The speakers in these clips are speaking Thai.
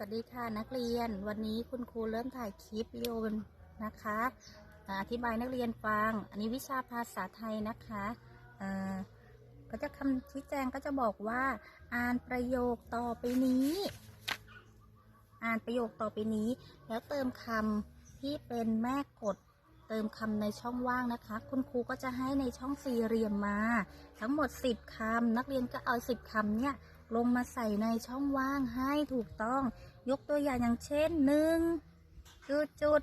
สวัสดีค่ะนักเรียนวันนี้คุณครูเริ่มถ่ายคลิปวิดีโอนะคะอธิบายนักเรียนฟัง อันนี้วิชาภาษาไทยนะคะอ่าก็จะคำชี้แจงก็จะบอกว่า อ่านประโยคต่อไปนี้ อ่านประโยคต่อไปนี้ แล้วเติมคำที่เป็นแม่กดเติมคำในช่องว่างนะคะ คุณครูก็จะให้ในช่องสี่เหลี่ยมมา ทั้งหมด 10คำนักเรียนก็เอา 10คำเนี่ย ลงมาใส่ในช่องว่างให้ถูกต้อง ยกตัวอย่างอย่างเช่นหนึ่งจุดจุด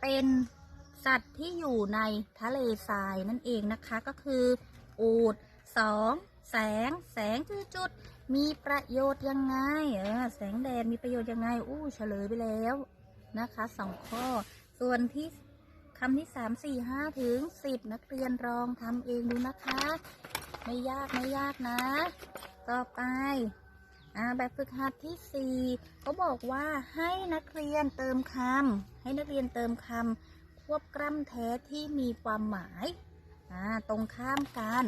เป็นสัตว์ที่อยู่ในทะเลทรายนั่นเองนะคะก็คืออูดสองแสงแสงจุดจุดมีประโยชน์ยังไงเออแสงแดดมีประโยชน์ยังไงอู้เฉลยไปแล้วนะคะสองข้อ ส่วนที่คำที่สามสี่ห้าถึงสิบนักเรียนลองทำเองดูนะคะ ไม่ยากไม่ยากนะ ต่อไปแบบฝึกหัดที่สี่เขาบอกว่าให้นักเรียนเติมคำให้นักเรียนเติมคำควบกล้ำแท้ที่มีความหมายตรงข้ามกัน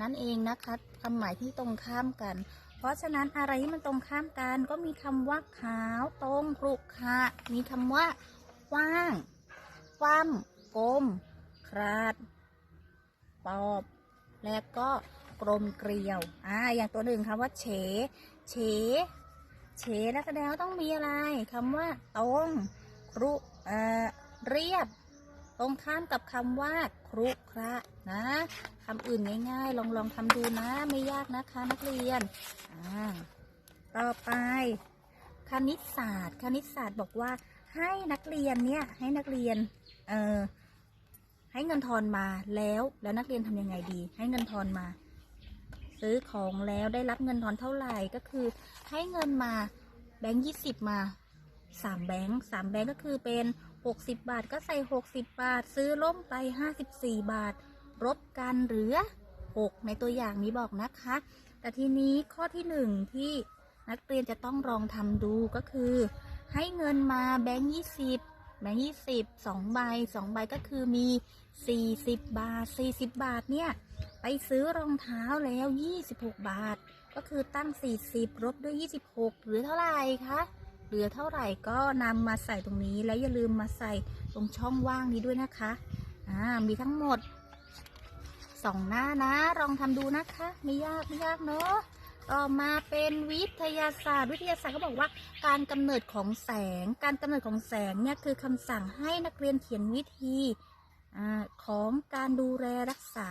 นั่นเองนะคะความหมายที่ตรงข้ามกัน เพราะฉะนั้นอะไรที่มันตรงข้ามกัน ก็มีคำว่าขาวตรงกรุขะมีคำว่ากว้างคว่ำกลมคราดปอบ และก็ กลมเกลียว อ่า อย่างตัวหนึ่งคำว่าเฉ เฉ เฉแล้วแสดงว่าต้องมีอะไรคำว่าตรงครุเอ่อเรียบ ตรงข้ามกับคำว่าครุคระนะคำอื่นง่ายๆ ลองลองทำดูนะไม่ยากนะคะนักเรียน อ่า ต่อไป คณิตศาสตร์ คณิตศาสตร์บอกว่าให้นักเรียนเนี่ยให้นักเรียน เอ่อให้เงินทอนมาแล้วแล้วนักเรียนทำยังไงดี ให้เงินทอนมา ซื้อของแล้วได้รับเงินทอนเท่าไหร่ก็คือให้เงินมาแบงค์ยี่สิบมาสามแบงค์สามแบงค์ก็คือเป็นหกสิบบาทก็ใส่หกสิบบาท ซื้อล่มไปห้าสิบสี่บาทลบกันเหลือหกในตัวอย่างนี้บอกนะคะ แต่ทีนี้ข้อที่หนึ่งที่นักเรียนจะต้องลองทำดูก็คือ ให้เงินมาแบงค์ยี่สิบแบงค์ยี่สิบสองใบสองใบก็คือมี40บบาท40บาทเนี่ย ไปซื้อรองเท้าแล้ว 26 บาท ก็คือตั้ง 40ลบด้วย 26 เหลือเท่าไหร่คะเหลือเท่าไหร่ก็นำมาใส่ตรงนี้แล้วอย่าลืมมาใส่ตรงช่องว่างนี้ด้วยนะคะอ่ามีทั้งหมด2หน้านะ ลองทำดูนะคะ ไม่ยากไม่ยากเนาะต่อมาเป็นวิทยาศาสตร์ วิทยาศาสตร์ก็บอกว่าการกำเนิดของแสง การกำเนิดของแสงเนี่ยคือคำสั่งให้นักเรียนเขียนวิธีอของการดูแลรักษา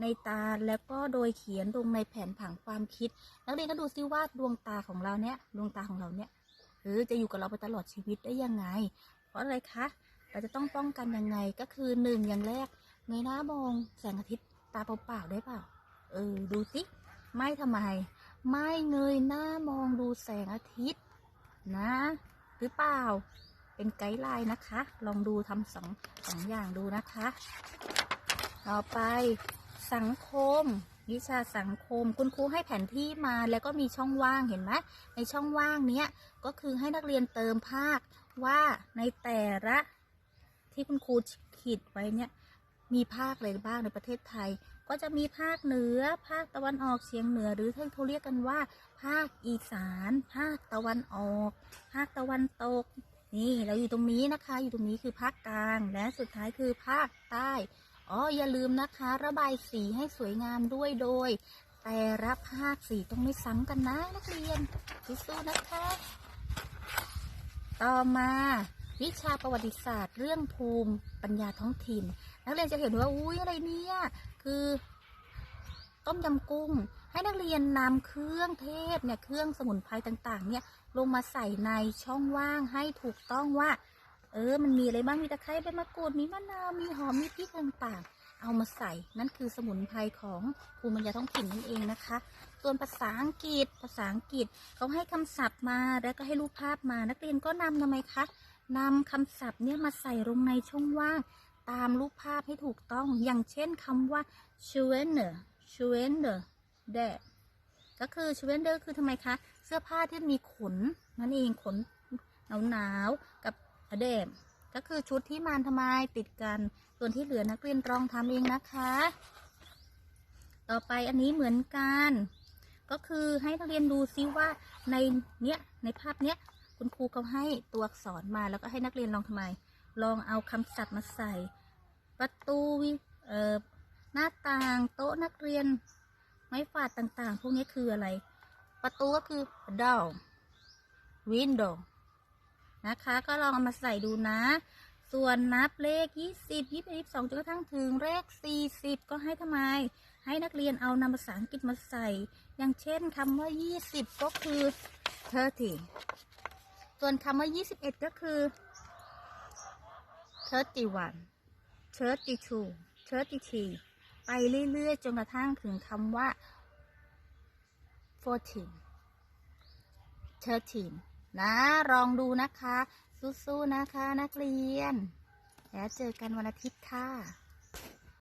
ในตาแล้วก็โดยเขียนลงในแผนผังความคิด นักเรียนก็ดูซิว่าดวงตาของเราเนี่ยดวงตาของเราเนี่ยเออจะอยู่กับเราไปตลอดชีวิตได้ยังไง เพราะอะไรคะเราจะต้องป้องกันยังไงก็คือหนึ่งอย่างแรกเงยหน้ามองแสงอาทิตย์ตาเปล่าๆได้เปล่าเออดูสิไม่ทำไม ไม่เงยหน้ามองดูแสงอาทิตย์นะ หรือเปล่าเป็นไกด์ไลน์นะคะ ลองดูทำสองสองอย่างดูนะคะ ต่อไป สังคม วิชาสังคม คุณครูให้แผนที่มาแล้วก็มีช่องว่างเห็นไหมในช่องว่างเนี้ยก็คือให้นักเรียนเติมภาคว่าในแต่ละที่คุณครูขีดไว้เนี่ยมีภาคอะไรบ้างในประเทศไทย ก็จะมีภาคเหนือ ภาคตะวันออกเฉียงเหนือ หรือที่เขาเรียกกันว่า ภาคอีสาน ภาคตะวันออก ภาคตะวันตก นี่เราอยู่ตรงนี้นะคะ อยู่ตรงนี้คือภาคกลาง และสุดท้ายคือภาคใต้ อ๋ออย่าลืมนะคะ ระบายสีให้สวยงามด้วยโดย แต่ละภาคสีต้องไม่ซ้ำกันนะนักเรียนสู้ๆนะคะ ต่อมาวิชาประวัติศาสตร์ เรื่องภูมิปัญญาท้องถิ่น นักเรียนจะเห็นว่าอุ้ยอะไรเนี่ยคือต้มยำกุ้ง ให้นักเรียนนำเครื่องเทศเนี่ยเครื่องสมุนไพรต่างๆ เนี่ยลงมาใส่ในช่องว่างให้ถูกต้องว่า เออ มันมีอะไรบ้างมีตะไคร้ใบมะกรูดมีมะนาวมีหอมมีพริกต่างๆ เอามาใส่นั่นคือสมุนไพรของภูมิปัญญาท้องถิ่นนั่นเองนะคะ ส่วนภาษาอังกฤษภาษาอังกฤษเขาให้คำศัพท์มาแล้วก็ให้รูปภาพมานักเรียนก็นำทำไมคะนำคำศัพท์เนี่ยมาใส่ลงในช่องว่าง ตามรูปภาพให้ถูกต้อง อย่างเช่นคำว่า s c h w e n e r s c h w e n e r d a ก็คือ s c h w e n คะเดมก็คือชุดที่มันทำไมติดกัน ส่วนที่เหลือนักเรียนลองทำเองนะคะ ต่อไปอันนี้เหมือนกัน ก็คือให้นักเรียนดูซิว่าในเนี้ยในภาพเนี้ยคุณครูเขาให้ตัวอักษรมาแล้วก็ให้นักเรียนลองทำไม ลองเอาคำศัพท์มาใส่ ประตูวิเอ่อหน้าต่างโต๊ะนักเรียน ไม้ฝาดต่างๆ พวกนี้คืออะไร ประตูก็คือ door window นะคะ ก็ลองเอามาใส่ดูนะ ส่วนนับเลข 20 21 22จนกระทั่งถึงเลข 40 ก็ให้ทำไม ให้นักเรียนเอานามภาษาอังกฤษมาใส่ อย่างเช่นคำว่า 20 ก็คือ 30 ส่วนคำว่า 21 ก็คือ 31 32 33ไปเรื่อยๆ จนกระทั่งถึงคำว่า 14 13 นะลองดูนะคะ สู้ๆนะคะนักเรียน แล้วเจอกันวันอาทิตย์ค่ะ